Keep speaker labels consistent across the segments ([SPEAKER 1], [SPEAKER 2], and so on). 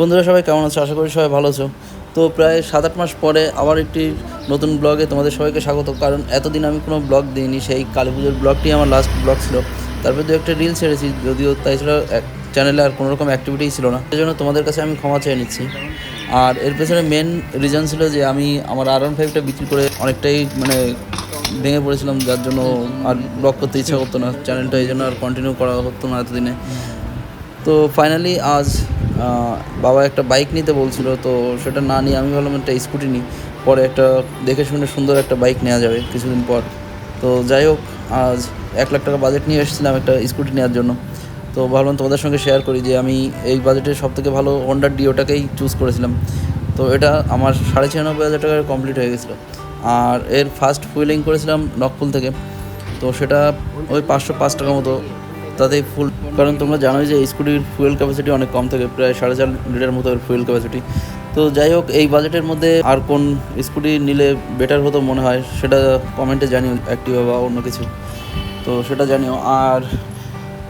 [SPEAKER 1] বন্ধুরা সবাই কেমন আছো? আশা করি সবাই ভালো আছো। তো প্রায় সাত আট মাস পরে আবার একটি নতুন ব্লগে তোমাদের সবাইকে স্বাগত। কারণ এতদিন আমি কোনো ব্লগ দিইনি, সেই কালী পুজোর ব্লগটি আমার লাস্ট ব্লগ ছিল। তারপর দু একটা রিল ছেড়েছি, যদিও তাই ছিল চ্যানেলে আর কোনো রকম অ্যাক্টিভিটিই ছিল না। সেই জন্য তোমাদের কাছে আমি ক্ষমা চেয়ে নিচ্ছি। আর এর পেছনে মেন রিজন ছিল যে আমি আমার আর ওয়ান ফাইভটা বিক্রি করে অনেকটাই মানে ভেঙে পড়েছিলাম, যার জন্য আর ব্লগ করতে ইচ্ছা করতো না। চ্যানেলটা এই জন্য আর কন্টিনিউ করা হতো না এতদিনে। তো ফাইনালি আজ বাবা একটা বাইক নিতে বলছিল, তো সেটা না নিয়ে আমি ভাবলাম একটা স্কুটি নিই। পরে একটা দেখে শুনে সুন্দর একটা বাইক নেওয়া যাবে কিছুদিন পর। তো যাই হোক, আজ এক লাখ টাকা বাজেট নিয়ে এসেছিলাম একটা স্কুটি নেওয়ার জন্য। তো ভাবলাম তোমাদের সঙ্গে শেয়ার করি যে আমি এই বাজেটে সব থেকে ভালো হন্ডার ডিওটাকেই চুজ করেছিলাম। তো এটা আমার সাড়ে ছিয়ানব্বই হাজার টাকায় কমপ্লিট হয়ে গেছিল। আর এর ফার্স্ট ফুয়েলিং করেছিলাম নকপুল থেকে। তো সেটা ওই পাঁচশো পাঁচ টাকা মতো। তাতেই ফুল কারণ তোমরা জানোই যে স্কুটির ফুয়েল ক্যাপাসিটি অনেক কম থাকে, প্রায় সাড়ে চার লিটার মতো ফুয়েল ক্যাপাসিটি তো যাই হোক, এই বাজেটের মধ্যে আর কোন স্কুটি নিলে বেটার হতো মনে হয়, সেটা কমেন্টে জানিও অ্যাক্টিভা বা অন্য কিছু। তো সেটা জানিও। আর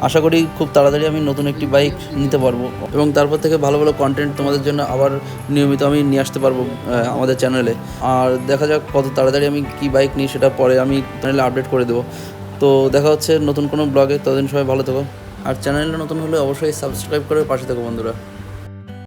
[SPEAKER 1] আশা করি খুব তাড়াতাড়ি আমি নতুন একটি বাইক নিতে পারব। এবং তারপর থেকে ভালো ভালো কন্টেন্ট তোমাদের জন্য আবার নিয়মিত আমি নিয়ে আসতে পারব আমাদের চ্যানেলে আর দেখা যাক কত তাড়াতাড়ি আমি কি বাইক নিই, সেটা পরে আমি চ্যানেলে আপডেট করে দেবো। তো দেখা হচ্ছে নতুন কোনো ব্লগে, ততদিন সবাই ভালো থেকো। আর চ্যানেলটা নতুন হলে অবশ্যই সাবস্ক্রাইব করে পাশে থেকো বন্ধুরা।